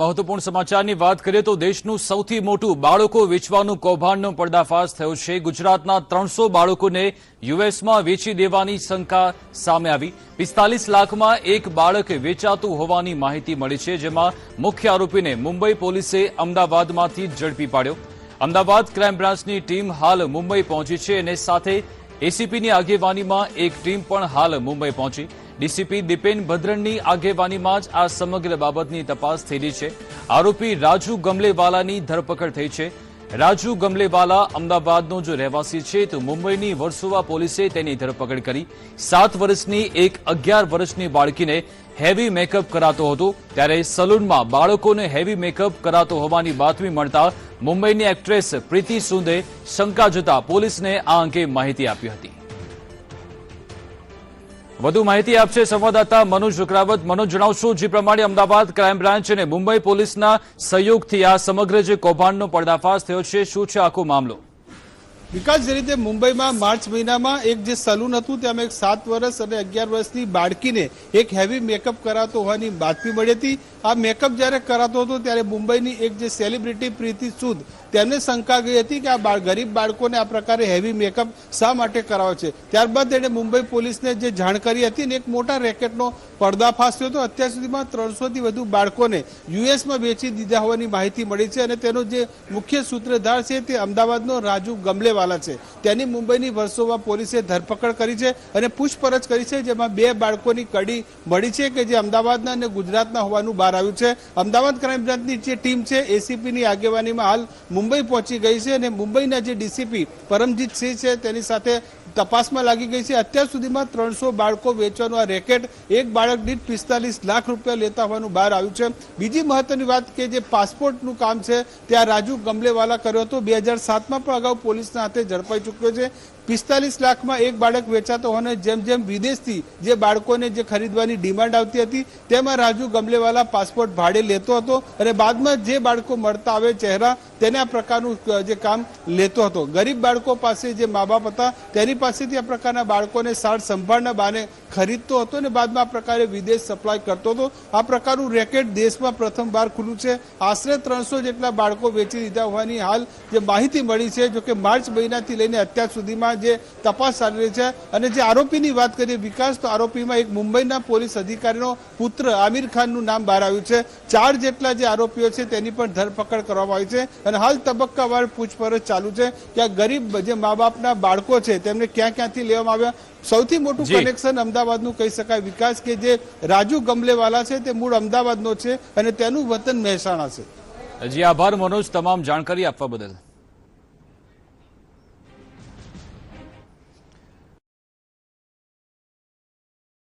મહત્વપૂર્ણ સમાચારની વાત કરીએ તો દેશનું સૌથી મોટું બાળકો વેચવાનું કૌભાંડનો પર્દાફાશ થયો છે. ગુજરાતના ત્રણસો બાળકોને યુએસમાં વેચી દેવાની શંકા સામે આવી. પિસ્તાલીસ લાખમાં એક બાળક વેચાતું હોવાની માહિતી મળી છે, જેમાં મુખ્ય આરોપીને મુંબઈ પોલીસે અમદાવાદમાંથી ઝડપી પાડ્યો. અમદાવાદ ક્રાઇમ બ્રાન્ચની ટીમ હાલ મુંબઈ પહોંચી છે અને સાથે એસીપીની આગેવાનીમાં એક ટીમ પણ હાલ મુંબઈ પહોંચી. ડીસીપી દીપેન ભદ્રનની આગેવાનીમાં જ આ સમગ્ર બાબતની તપાસ રહી છે. આરોપી રાજુ ગમલેવાલાની ધરપકડ થઈ છે. રાજુ ગમલેવાલા અમદાવાદનો જો રહેવાસી છે તો મુંબઈની વર્સોવા પોલીસે તેની ધરપકડ કરી. સાત વર્ષની એક અગિયાર વર્ષની બાળકીને હેવી મેકઅપ કરાતો હતો. ત્યારે સલૂનમાં બાળકોને હેવી મેકઅપ કરાતો હોવાની બાતમી મળતા મુંબઈની એક્ટ્રેસ પ્રીતિ સુંદે શંકા જતા પોલીસને આ અંગે માહિતી આપી હતી. વધુ માહિતી આપશે સંવાદદાતા મનોજ શુક્રાવત મનોજ, જણાવશો, જે પ્રમાણે અમદાવાદ ક્રાઇમ બ્રાન્ચ અને મુંબઈ પોલીસના સહયોગથી આ સમગ્ર જે કૌભાંડનો પર્દાફાશ થયો છે, શું છે આખો મામલો? વિકાસ જે રીતે મુંબઈમાં માર્ચ મહિનામાં એક જે સલૂન હતું તેમાં એક સાત વર્ષ અને અગિયાર વર્ષની બાળકીને એક હેવી મેકઅપ કરાતો હોવાની બાતમી મળી હતી. આ મેકઅપ જ્યારે કરાતો હતો, ત્યારે મુંબઈની એક જે સેલિબ્રિટી પ્રીતિ સુદ, તેમને શંકા ગઈ હતી કે આ બાળ, ગરીબ બાળકોને આ પ્રકારે હેવી મેકઅપ શા માટે કરાવે છે? ત્યારબાદ તેણે મુંબઈ પોલીસને જે જાણ કરી હતી ને એક મોટા રેકેટનો પર્દાફાશ થયો હતો. અત્યાર સુધીમાં ત્રણસોથી વધુ બાળકોને યુએસમાં વેચી દીધા હોવાની માહિતી મળી છે અને તેનો જે મુખ્ય સૂત્રધાર છે તે અમદાવાદનો રાજુ ગમલેવાલા છે. તેની મુંબઈની વર્સોવા પોલીસે ધરપકડ કરી છે અને પૂછપરછ કરી છે, જેમાં બે બાળકોની કડી મળી છે કે જે અમદાવાદના અને ગુજરાતના હોવાનું બહાર આવ્યું છે. અમદાવાદ ક્રાઇમ બ્રાન્ચની જે ટીમ છે, એસીપીની આગેવાનીમાં હાલ મુંબઈ પહોંચી ગઈ છે અને મુંબઈના જે ડીસીપી પરમજીત સિંહ છે, તેની સાથે તપાસમાં લાગી ગઈ છે, અત્યાર સુધીમાં ત્રણસો બાળકો વેચવાનું આ રેકેટ, એક બાળક દીઠ પિસ્તાલીસ લાખ રૂપિયા લેતા હોવાનું બહાર આવ્યું છે. બીજી મહત્વની વાત કે જે પાસપોર્ટનું કામ છે, ત્યાં રાજુ ગમલેવાલા કર્યો હતો. બે હજાર સાતમાં પણ અગાઉ પોલીસના હાથે ઝડપાઈ ચૂક્યો છે. પિસ્તાલીસ લાખમાં એક બાળક વેચાતો હોવાને જેમ જેમ વિદેશથી જે બાળકોને જે ખરીદવાની ડિમાન્ડ આવતી હતી, તેમાં રાજુ ગમલેવાલા પાસપોર્ટ ભાડે લેતો હતો અને બાદમાં જે બાળકો મળતા આવે ચહેરા, તેને પ્રકારનું જે કામ લેતો હતો. ગરીબ બાળકો પાસે જે મા બાપ હતા, તેની પાસેથી આ પ્રકારના બાળકોને સાર સંભાળના બાને ખરીદતો હતો અને બાદમાં આ પ્રકારે વિદેશ સપ્લાય કરતો હતો. આ પ્રકારનું રેકેટ દેશમાં પ્રથમવાર ખુલ્લું છે. આશરે ત્રણસો જેટલા બાળકો વેચી દીધા હોવાની હાલ જે માહિતી મળી છે, જો કે માર્ચ મહિનાથી લઈને અત્યાર સુધીમાં જે તપાસ ચાલી રહી છે અને જે આરોપીની વાત કરીએ વિકાસ, તો આરોપીમાં એક મુંબઈના પોલીસ અધિકારીનો પુત્ર આમિર ખાનનું નામ બહાર આવ્યું છે. ચાર જેટલા જે આરોપીઓ છે તેની પણ ધરપકડ કરવામાં આવી છે અને હાલ તબક્કાવાર પૂછપરછ ચાલુ છે કે આ ગરીબ જે મા બાપના બાળકો છે તેમને ક્યાં ક્યાંથી લેવામાં આવ્યા? સૌથી મોટું. કનેક્શન અમદાવાદનું કહી શકાય. વિકાસ કે જે રાજુ ગમલેવાલા છે તે મૂળ અમદાવાદનો છે અને તેનું વતન મહેસાણા છે. જી આભાર મનોજ તમામ જાણકારી આપવા બદલ.